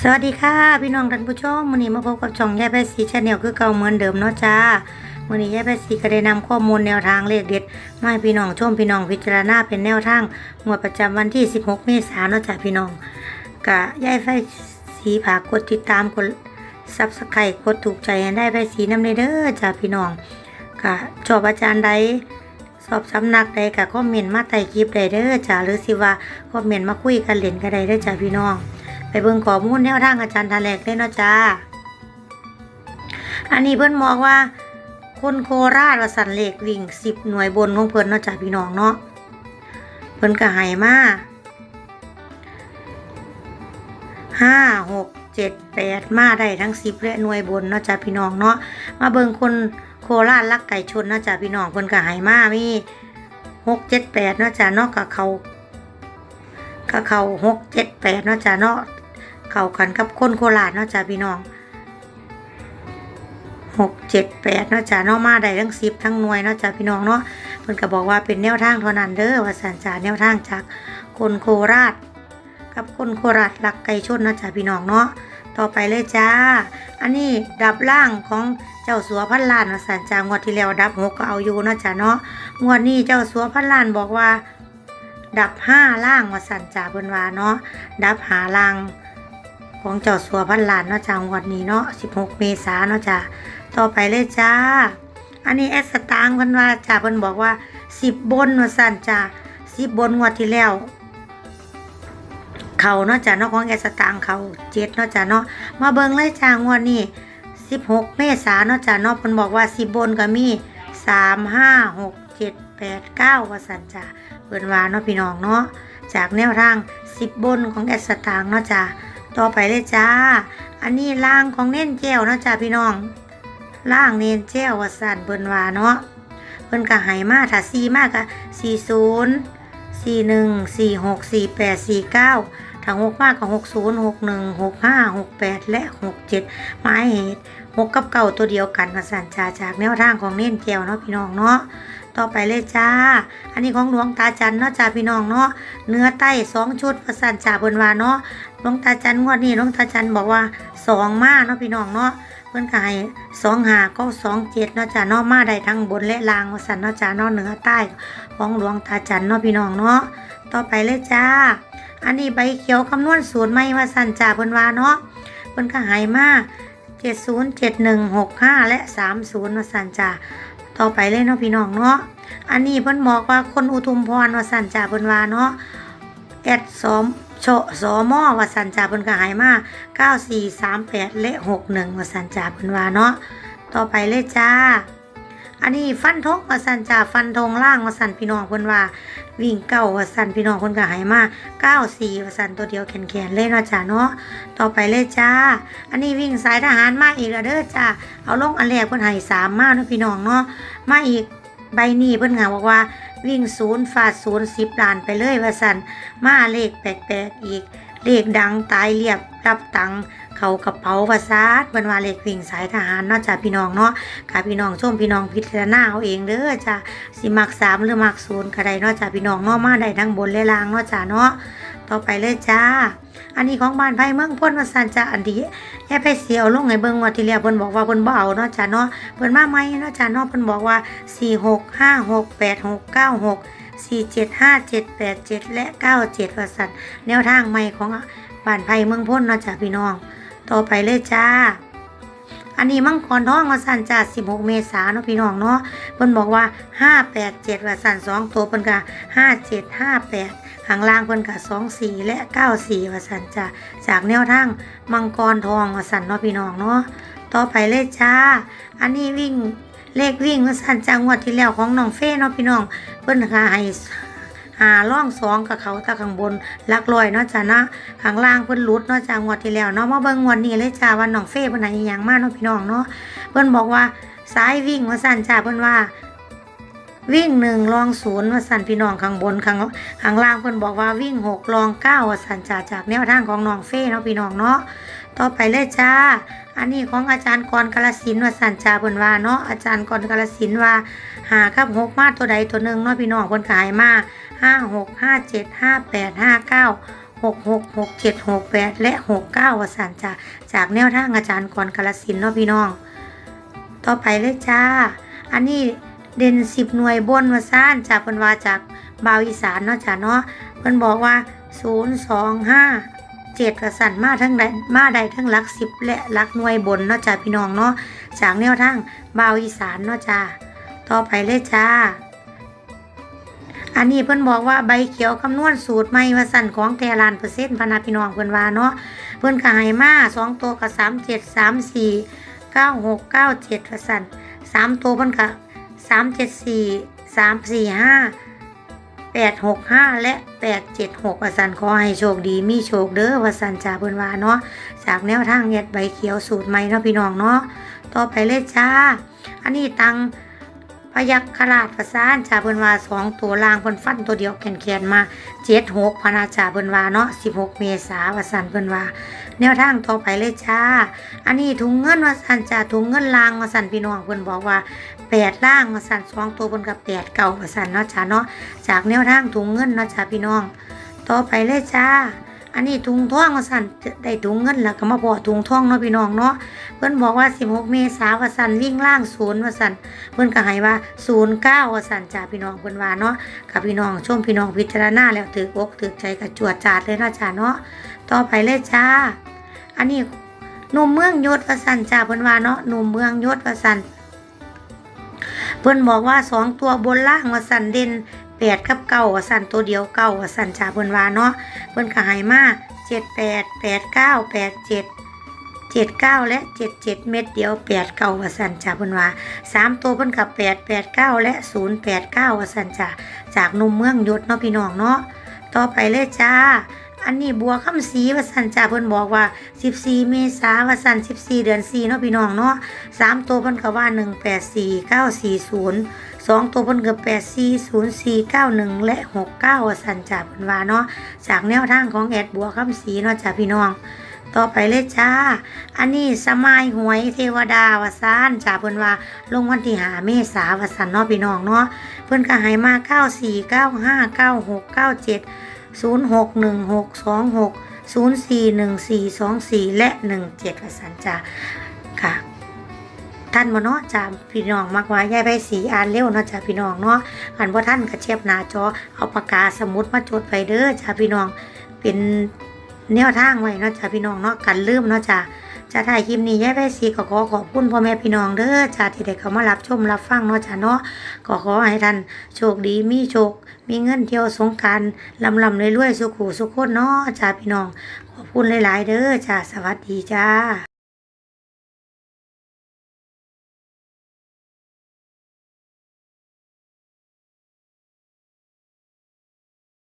สวัสดีค่ะพี่น้องท่านผู้ชมวันนี้มาพบกับช่องยายแพทย์สีชาแนลคือเก่าเหมือนเดิมเนาะจ้าวันนี้ยายแพทย์สีก็ได้นำข้อมูลแนวทางเลขเด็ดมาให้พี่น้องชมพี่น้องพิจารณาเป็นแนวทางงวดประจำวันที่ 16 เมษายนเนาะจ้าพี่น้องกะยายแพทย์สีผากกดติดตามกดซับสไครต์กดถูกใจให้ได้แพทย์สีน้ำเด้อจ้าพี่น้องกะชอบอาจารย์ใดสอบสำนักใดก็คอมเมนต์มาใต้คลิปใดเด้อจ้าหรือสิว่าคอมเมนต์มาคุยกันเล่นก็ได้เด้อจ้าพี่น้อง ไปเบิ่งข้อมูลแนวทางอาจารย์ทาแลกได้เนาะจ้า อันนี้เพิ่นบอกว่า คนโคราชวสันเหลขวิ่งสิบหน่วยบนของเพิ่นเนาะจ้าพี่น้องเนาะเพิ่นก็ให้มาห้าหกเจ็ดแปดมาได้ทั้งสิบและหน่วยบนเนาะจ้าพี่น้องเนาะมาเบิ่งคนโคราชลักไก่ชนเนาะจ้าพี่น้องเพิ่นก็ให้มามีหกเจ็ดแปดเนาะจ้าเนาะกับเขาก็เขาหกเจ็ดแปดเนาะจ้ะเนาะ เข้ากันกับคนโคราชเนาะจ้ะพี่น้องหกเจ็ดแปดเนาะจ้ะเนาะมาได้ทั้งสิบทั้งหน่วยเนาะจ้ะพี่น้องเนาะเพิ่นก็บอกว่าเป็นแนวทางเท่านั้นเด้อว่าสันจาแนวทางจากคนโคราช กับคนโคราชหลักไก่ชนเนาะจ้ะพี่น้องเนาะต่อไปเลยจ้า อันนี้ดับล่างของเจ้าสัวพันล้านว่าสันจางวดที่แล้วดับหกก็เอาอยู่เนาะจ้ะเนาะ งวดนี้เจ้าสัวพันล้านบอกว่า ดับห้าล่างว่าสันจ่าเพิ่นว่าเนาะ ดับหาล่าง ของเจ้าสัวพันล้านเนาะจ้างวดนี้เนาะ16 เมษาเนาะจ้าต่อไปเลยจ้า อันนี้แอสตางค์เพิ่นว่าจ้าเพิ่นบอกว่า 10 บนว่าสันจ้า10 บนงวดที่แล้วเขาเนาะจ้าเนาะของแอสตางค์เขาเจ็ดเนาะจ้าเนาะมาเบิ่งเลยจ้างวดนี้16 เมษาเนาะจ้าเนาะเพิ่นบอกว่า 10 บนก็มี 3 5 6 7 8 9ว่าสันจ้าเปินว่าเนาะพี่น้องเนาะจากแนวทางสิบบนของแอสตางค์เนาะจ้า ต่อไปเลยจ้า อันนี้ล่างของเน้นแก้วเนาะจ้าพี่น้อง ล่างเน้นแก้วว่าสั่นเปินวาเนาะเพิ่นก็ให้มาถ้าสี่มากก็สี่ศูนย์สี่หนึ่งสี่หกสี่แปดสี่เก้าถ้าหกมากก็หกศูนย์หกหนึ่งหกห้าหกแปดและหกเจ็ดหมายเหตุหกกับเก่าตัวเดียวกันมาสั่นจ้าจากแนวทางของเน้นแก้วเนาะพี่น้องเนาะต่อไปเลยจ้า อันนี้ของหลวงตาจันเนาะจ้าพี่น้องเนาะ เนื้อไต้สองชุดประสานจ่าเพิ่นวาเนาะ ลวงตาจันงวดนี้หลวงตาจันบอกว่าสองมาเนาะพี่น้องเนาะเพิ่อนก็ให้สองหาก็สองเจ็ดเนาะจ้าเนาะมาได้ทั้งบนและล่างว่าสันเนาะจ้าเนาะเหนือใต้ของหลวงตาจันเนาะพี่น้องเนาะต่อไปเลยจ้า อันนี้ใบเขียวคำนวณสูตรไม่ว่าสันจ่าเพิ่นว่าเนาะเพิ่อนก็ให้มาเจ็ดศูนย์เจ็ดหนึ่งหกห้าและสามศูนย์ว่าสันจ่าต่อไปเลยเนาะพี่น้องเนาะอันนี้เพิ่นบอกว่าคนอุทุมพรว่าสันจ่าเพิ่นว่าเนาะแอดสอม โชสอมอว่าสันจ่าเพิ่นก็หายมา9438และ61ว่าสันจ่าเพิ่นว่าเนาะต่อไปเลยจ้า อันนี้ฟันธงว่าสันจ่าฟันธงล่างว่าสันพี่น้องเพิ่นว่า วิ่งเก้าว่าสันพี่น้องเพิ่นก็หายมา94ว่าสันตัวเดียวแขนๆเลยเนาะจ้าเนาะต่อไปเลยจ้า อันนี้วิ่งสายทหารมาอีกแล้วเด้อจ้าเอาลงอันแรกเพิ่นให้สามมาเนาะพี่น้องเนาะมาอีกใบนี้เพิ่นก็บอกว่า วิ่งศูนย์ฟาดศูนย์สิบล้านไปเลยว่าสันมาเลขแปลกๆอีก เลขดังตายเรียบรับตังเขากระเป๋าประสาทบรรวาเลขวิ่งสายทหารนาะจ้าพี่น้องเนาะกาพี่น้องชมพี่น้องพิจารณาเอาเองเด้อจ้าสิมักสามหรือมักศูนย์ก็ไดนาะจ้าพี่น้องเนาะมาได้ทั้งบนและล่างนาะจ้าเนาะ ต่อไปเลยจ้า อันนี้ของบ้านไผ่เมืองพ่นว่าสันจ้าอันดีแค่ไปเสียวลงไงเบิ่งว่าที่แล้วเพิ่นบอกว่าเพิ่นบ่เอาเนาะจ้าเนาะเพิ่นมาไหมเนาะจ้าเนาะเพิ่นบอกว่า4 6 5 6 8 6 9 6 4 7 5 7 8 7และ97ว่าซั่นแนวทางใหม่ของบ้านไผ่เมืองพ่นเนาะจ้าพี่น้อง ต่อไปเลยจ้า อันนี้มังกรทองว่าสั่นจ้า16 เมษายนเนาะพี่น้องเนาะเพิ่นบอกว่า 587ว่าสั่น2ตัวเพิ่นก็5758ข้างล่างเพิ่นก็24 และ 94ว่าสั่นจ้าจากแนวทางมังกรทองว่าสันเนาะพี่น้องเนาะต่อไปเลยจ้า อันนี้วิ่งเลขวิ่งว่าสันจังหวัดที่แล้วของน้องเฟ่เนาะพี่น้องเพิ่นหาให้ หาล่องสองกับเขาตาข้างบนลักลอยเนาะจ้านะข้างล่างเพิ่นลุดเนาะจังวดที่แล้วเนาะมาเบิ่งงวดนี้เลยจ้าว่าน้องเฟ่เพิ่นให้อิหยังมาเนาะพี่น้องเนาะเพิ่นบอกว่าสายวิ่งว่าสันจ้าเพิ่นว่าวิ่งหนึ่งลองศูนย์ว่าสันพี่น้องข้างบนข้างข้างล่างเพิ่นบอกว่าวิ่งหกลองเก้าว่าสันจ้าจากแนวทางของน้องเฟ่เนาะพี่น้องเนาะต่อไปเลยจ้า อันนี้ของอาจารย์กรกาลสินว่าสันจาเพิ่นว่าเนาะอาจารย์กรกาลสินว่าหากับหกมาตัวใดตัวหนึ่งเนาะพี่น้องเพิ่นขายมา ห้าหกห้าเจ็ดห้าแปดห้าเก้าหกหกหกเจ็ดหกแปดและหกเก้าวสันจ้าจากแนวทางอาจารย์กรกาลสินเนาะพี่น้อง ต่อไปเลยจ้า อันนี้เด่นสิบหน่วยบนวาซ่านจากเพิ่นว่าจากบาวอีสานเนาะจ้าเนาะเพิ่นบอกว่าศูนย์สองห้าเจ็ดกระสันมาทั้งใดมาใดทั้งลักสิบและลักหน่วยบนเนาะจ้าพี่น้องเนาะจากแนวทางบาวอีสานเนาะจ้าต่อไปเลยจ้า อันนี้เพิ่นบอกว่าใบเขียวคำนวณสูตรใหม่ว่าสั่นของแต่ลานเปอร์เซ็นต์พนาพี่น้องเพิ่นว่าเนาะเพิ่นก็ให้มาสองตัวกับสามเจ็ดสามสี่เก้าหกเก้าเจ็ดสั่นสามตัวเพิ่นก็สามเจ็ดสี่สามสี่ห้าแปดหกห้าและแปดเจ็ดหกวสั่นขอให้โชคดีมีโชคเด้อวสั่นจ่าเพิ่นว่าเนาะจากแนวทางเฮ็ดใบเขียวสูตรใหม่เนาะพี่น้องเนาะต่อไปเลยจ้า อันนี้ตัง พยักขราชประสานจ่าเพิ่นว่าสองตัวล่างเพิ่นฟันตัวเดียวแขนแขนมาเจ็ดหกพนาจ่าเพิ่นว่าเนาะสิบหกเมษาว่าสันเพิ่นว่า แนวทางต่อไปเลยจ้า อันนี้ถุงเงินว่าสันจ่าถุงเงินล่างว่าสันพี่น้องเพิ่นบอกว่าแปดล่างว่าสันสองตัวเพิ่นกับแปดเก่าว่าสันเนาะจ้าเนาะจากแนวทางถุงเงินเนาะจ้าพี่น้อง ต่อไปเลยจ้า อันนี้ถุงท่องว่าสันได้ถุงเงินแล้วก็มาพอถุงท่องเนาะพี่น้องเนาะเพิ่นบอกว่า 16 เมษาว่าสันวิ่งล่างศูนย์ว่าสันเพิ่นก็ให้ว่า 09ว่าสั่นจ้าพี่น้องเพิ่นว่าเนาะกับพี่น้องชมพี่น้องพิจารณาแล้วถือกอกถือใจกับจวดจาดเลยนาะจ้าเนาะต่อไปเลยจ้า อันนี้หนุ่มเมืองยศว่าสั่นจ้าเพิ่นว่าเนาะหนุ่มเมืองยศว่าสั่นเพิ่นบอกว่าสองตัวบนล่างว่าสันเด่น ดกับเก้าว่าสั่นตัวเดียวเก้าว่าสั่นจ้าเพิ่นว่าเนาะเพิ่นก็ให้มาเจ็ดแปดแปดเก้าแปดเจ็ดเจ็ดเก้าและเจ็ดเจ็ดเม็ดเดียวแปดเก้าวสันจ่าเพิ่นว่าสามตัวเพิ่นกับแปดแปดเก้าและศูนย์แปดเก้าวสันจ่าจากหนุ่มเมืองยศเนาะพี่น้องเนาะต่อไปเลยจ้าอันนี้บัวคำศรีวสันจ่าเพิ่นบอกว่า 14 เมษาวสัน14 เดือน4เนาะพี่น้องเนาะสามตัวเพิ่นก็ว่า 184 940 สองตัวเพิ่นกือบแปดสี่ศูนย์สี่เก้าหนึ่งและหกเก้าสันจ่าเพิ่นว่าเนาะจากแนวทางของแอดบัวคำสีเนาะจ่าพี่น้อง ต่อไปเลยจ้า อันนี้สมัยหวยเทวดาวสานจ่าเพิ่นว่าลงวันที่หาเมษาวสันเนาะพี่น้องเนาะเพิ่นก็หายมาเก้าสี่เก้าห้าเก้าหกเก้าเจ็ดศูนย์หกหนึ่งหกสองหกศูนย์สี่หนึ่งสี่สองสี่และหนึ่งเจ็ดระสันจ่าค่ะ ท่านบ่เนาะจ้าพี่น้องมักว่ายายใบสีอ่านเร็วเนาะจ้าพี่น้องเนาะอันบ่ท่านก็เชียบหน้าจอเอาปากกาสมุดมาจดไว้เด้อจ้าพี่น้องเป็นแนวทางไว้เนาะจ้าพี่น้องเนาะกันลืมเนาะจ้าจะถ่ายคลิปนี้ยายแว่สีก็ขอขอบคุณพ่อแม่พี่น้องเด้อจ้าที่ได้เข้ามารับชมรับฟังเนาะจ้าเนาะก็ขอให้ท่านโชคดีมีโชค มีเงินเที่ยวสงการลำลำรวยๆสุขุสุขคนเนาะจ้าพี่น้อง ขอบคุณหลายๆเด้อจ้าสวัสดีจ้า